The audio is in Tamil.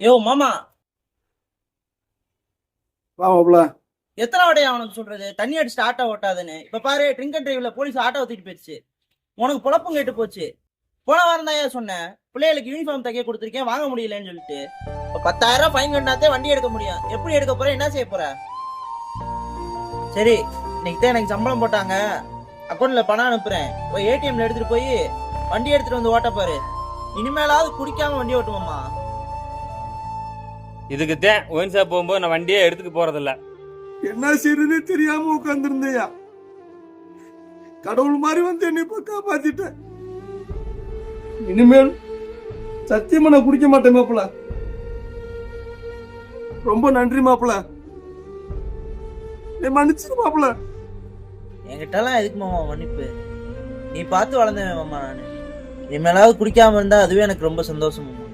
யோ மாமா. வா எத்தனை வாடையா அவனுக்கு சொல்றது? தண்ணி அடிச்சுட்டு ஆட்டோ ஓட்டாதுன்னு. இப்ப பாரு ட்ரிங்க் அண்ட் டிரைவ்ல போலீஸ் ஆட்டோ தூக்கிட்டு போயிடுச்சு உனக்கு பொழப்பும் கேட்டு போச்சு. போன வாரம் தான் சொன்னேன் பிள்ளைகளுக்கு யூனிஃபார்ம் தைக்க கொடுத்துருக்கேன் வாங்க முடியலன்னு சொல்லிட்டு. இப்ப பத்தாயிரம் ரூபாய் ஃபைன் கட்டினாத்தே வண்டி எடுக்க முடியும். எப்படி எடுக்க போற? என்ன செய்ய போற? சரி இன்னைக்கு தான் எனக்கு சம்பளம் போட்டாங்க. அக்கௌண்ட்ல பணம் அனுப்புறேன். போய் ஏடிஎம்ல எடுத்துட்டு போய் வண்டி எடுத்துட்டு வந்து ஓட்ட பாரு. இனிமேலாவது குடிக்காம வண்டி ஓட்டுமாமா இதுக்கு தான் ஒயின் ஷாப் போகும்போது நான் வண்டியே எடுத்துக்க போறதில்ல. என்ன செய்யறதுனே தெரியாம உட்கார்ந்துருந்தையா? கடவுள் மாதிரி வந்து என்னை இப்ப காப்பாத்திட்ட. இனிமேல் சத்தியமா நான் குடிக்க மாட்டேன் மாப்பிள. ரொம்ப நன்றி மாப்பிள. நீ மன்னிச்சிரு மாப்பிள. என்கிட்டலாம் எதுக்கு மாமா மன்னிப்பு? நீ பார்த்து வளர்ந்தவன் மாமா நான். இனிமேலாவது குடிக்காம இருந்தா அதுவே எனக்கு ரொம்ப சந்தோஷம் மாமா.